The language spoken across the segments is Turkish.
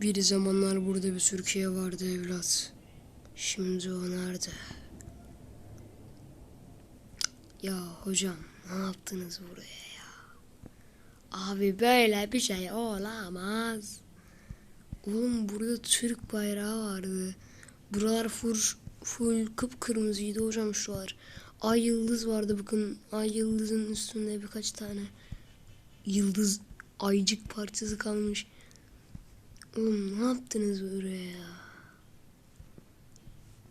Bir zamanlar burada bir Türkiye vardı evlat. Şimdi o nerede? Ya hocam ne yaptınız buraya ya? Abi böyle bir şey olamaz. Oğlum burada Türk bayrağı vardı. Buralar full, full kıpkırmızıydı hocam şuralar. Ay yıldız vardı bakın. Ay yıldızın üstünde birkaç tane yıldız aycık parçası kalmış. Oğlum ne yaptınız buraya ya?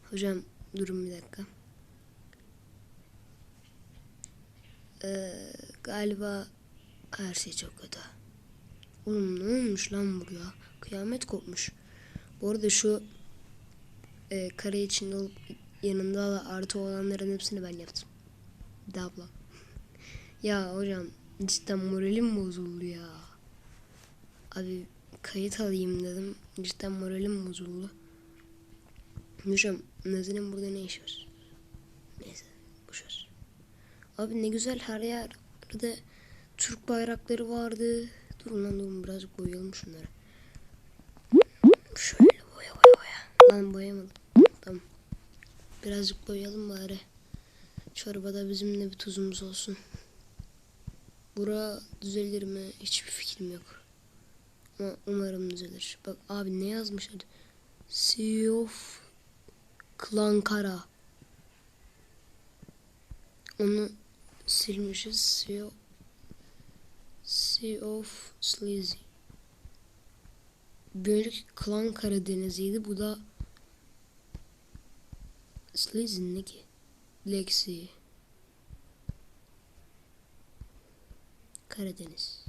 Hocam durun bir dakika. Ee, galiba her şey çok kötü. Oğlum ne olmuş lan buraya? Kıyamet kopmuş. Bu arada şu e, kare içinde olup yanında da artı olanların hepsini ben yaptım. Bir de ablam. ya hocam cidden moralim bozuldu ya. Abi kayıt alayım dedim. Cidden moralim bozuldu. Hocam Nazlı'nın burada ne işi var? Neyse boşver. Abi ne güzel her yerde Türk bayrakları vardı. Durun lan durun birazcık boyayalım şunları. Şöyle boya boya boya. Lan boyamadım. Tamam. Birazcık boyayalım bari. Çorbada bizim de bir tuzumuz olsun. Bura düzelir mi? Hiçbir fikrim yok. Umarım düzelir. Bak abi ne yazmış hadi. Sea of Klankara. Onu silmişiz. Sea, sea of Sleazy. Bir önceki Klankara deniziydi. Bu da Sleazy ne ki? Lexi. Karadeniz.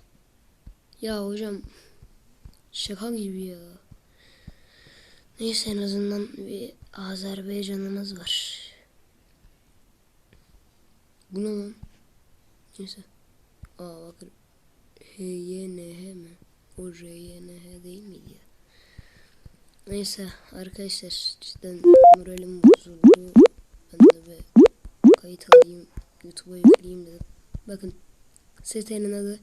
Ya hocam şaka gibi ya. Neyse en azından bir Azerbaycan'ımız var. Bu ne lan? Neyse. Aa bakın. HYNH mi? O RYNH değil miydi ya? Neyse arkadaşlar cidden moralim bozuldu. Ben de bir kayıt alayım. YouTube'a yükleyeyim dedim. Bakın sitenin adı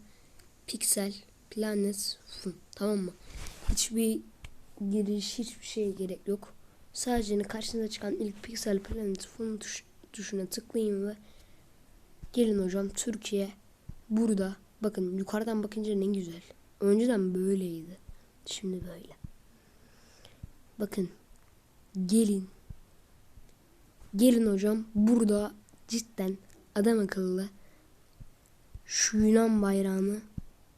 Pixel Planet Fun. Tamam mı? Hiçbir giriş hiçbir şeye gerek yok. Sadece karşınıza çıkan ilk Pixel Planet tuş, tuşuna tıklayın ve gelin hocam Türkiye burada. Bakın yukarıdan bakınca ne güzel. Önceden böyleydi. Şimdi böyle. Bakın. Gelin. Gelin hocam burada cidden adam akıllı şu Yunan bayrağını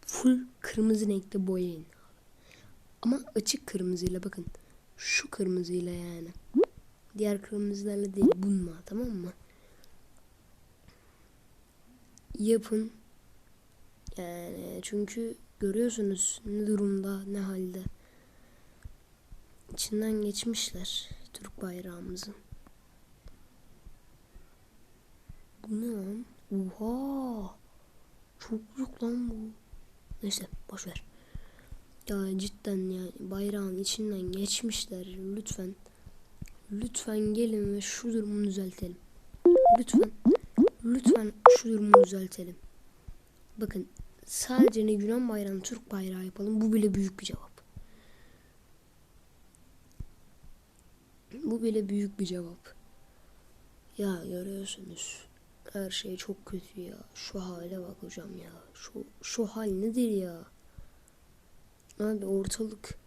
full kırmızı renkte boyayın. Ama açık kırmızıyla bakın. Şu kırmızıyla yani. Diğer kırmızılarla değil bununla tamam mı? Yapın. Yani çünkü görüyorsunuz ne durumda ne halde. İçinden geçmişler Türk bayrağımızın. Bu ne lan? Oha! Çok büyük lan bu. Neyse boş ver. Ya cidden ya bayrağın içinden geçmişler. Lütfen. Lütfen gelin ve şu durumu düzeltelim. Lütfen. Lütfen şu durumu düzeltelim. Bakın sadece ne Yunan bayrağını Türk bayrağı yapalım. Bu bile büyük bir cevap. Bu bile büyük bir cevap. Ya görüyorsunuz. Her şey çok kötü ya. Şu hale bak hocam ya. Şu, şu hal nedir ya? Abi ortalık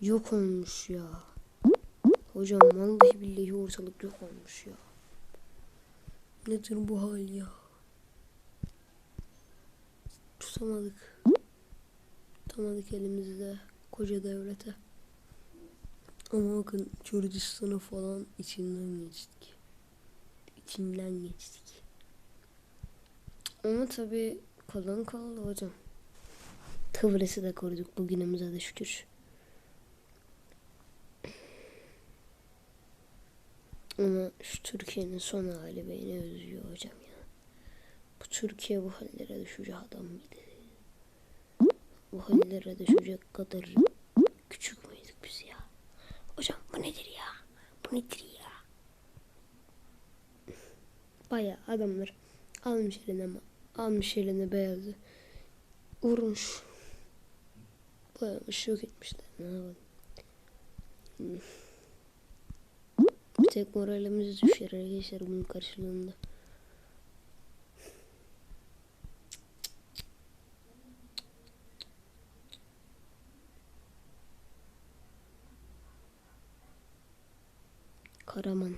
yok olmuş ya. Hocam vallahi billahi ortalık yok olmuş ya. Nedir bu hal ya? Tutamadık. Tutamadık elimizde koca devlete. Ama bakın Kürdistan'ı falan içinden geçtik. İçinden geçtik. Ama tabi kalın kaldı hocam. Kıbrıs'ı da koruduk bugünümüze de şükür. Ama şu Türkiye'nin son hali beni üzüyor hocam ya. Bu Türkiye bu hallere düşecek adam mıydı? Bu hallere düşecek kadar küçük müydük biz ya? Hocam bu nedir ya? Bu nedir ya? Baya adamlar almış eline almış eline beyazı. Vurmuş. Boyamış yok etmişler. Ne yapalım? Bir tek moralimiz düşer arkadaşlar bunun karşılığında. Karaman.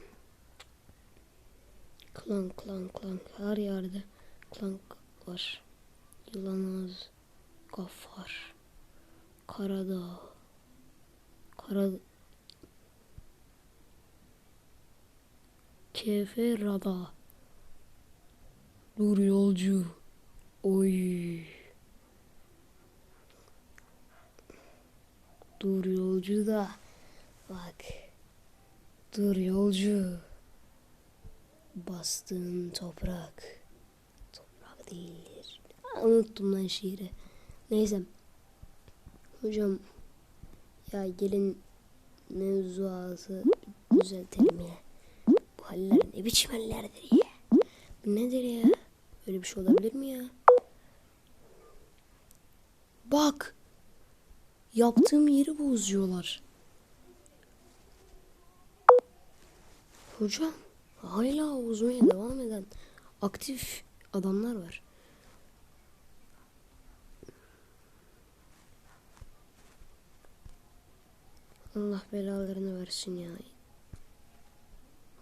Klank klank klank her yerde klank var. Yılan ağzı, Gaffar, Karadağ, Kara Kefe Rada. Dur yolcu. Oy. Dur yolcu da. Bak. Dur yolcu. Bastığın toprak. Değildir. Unuttum lan şiiri. Neyse. Hocam. Ya gelin mevzuatı düzeltelim ya. Bu haller ne biçim hallerdir ya? Bu nedir ya? Öyle bir şey olabilir mi ya? Bak. Yaptığım yeri bozuyorlar. Hocam hala bozmaya devam eden aktif adamlar var. Allah belalarını versin ya.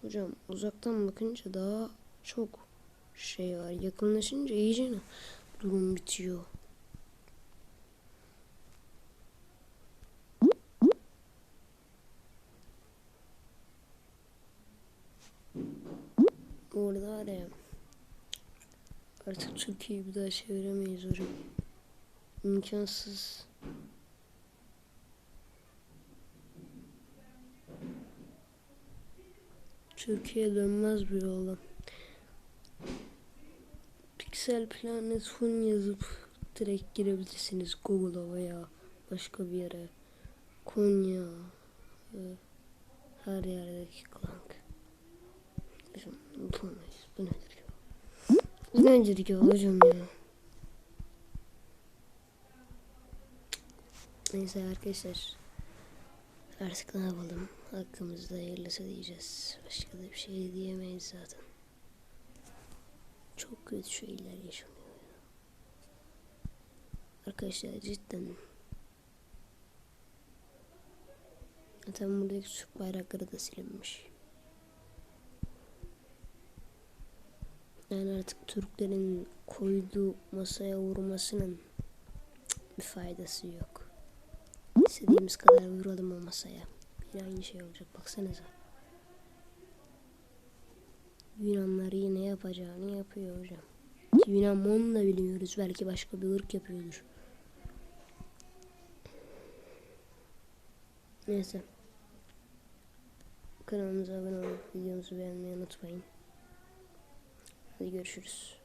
Hocam uzaktan bakınca daha çok şey var. Yakınlaşınca iyice durum bitiyor. Orada ya artık Türkiye'yi bir daha çeviremeyiz hocam. İmkansız. Türkiye dönmez bir yolda. Pixel Planet Fun yazıp direkt girebilirsiniz Google'a veya başka bir yere. Konya ve her yerdeki klank. Bizim yapamayız. Bu nedir nedir ya hocam ya? Neyse arkadaşlar. Artık ne yapalım? Hakkımızda hayırlısı diyeceğiz. Başka da bir şey diyemeyiz zaten. Çok kötü şeyler yaşanıyor ya. Arkadaşlar cidden. Zaten buradaki Türk bayrakları da silinmiş. Yani artık Türklerin koyduğu masaya vurmasının bir faydası yok. İstediğimiz kadar vuralım o masaya. Yine aynı şey olacak baksanıza. Yunanlar yine yapacağını yapıyor hocam. Ki Yunan mı onu da bilmiyoruz. Belki başka bir ırk yapıyordur. Neyse. Kanalımıza abone olup videomuzu beğenmeyi unutmayın. Hadi görüşürüz.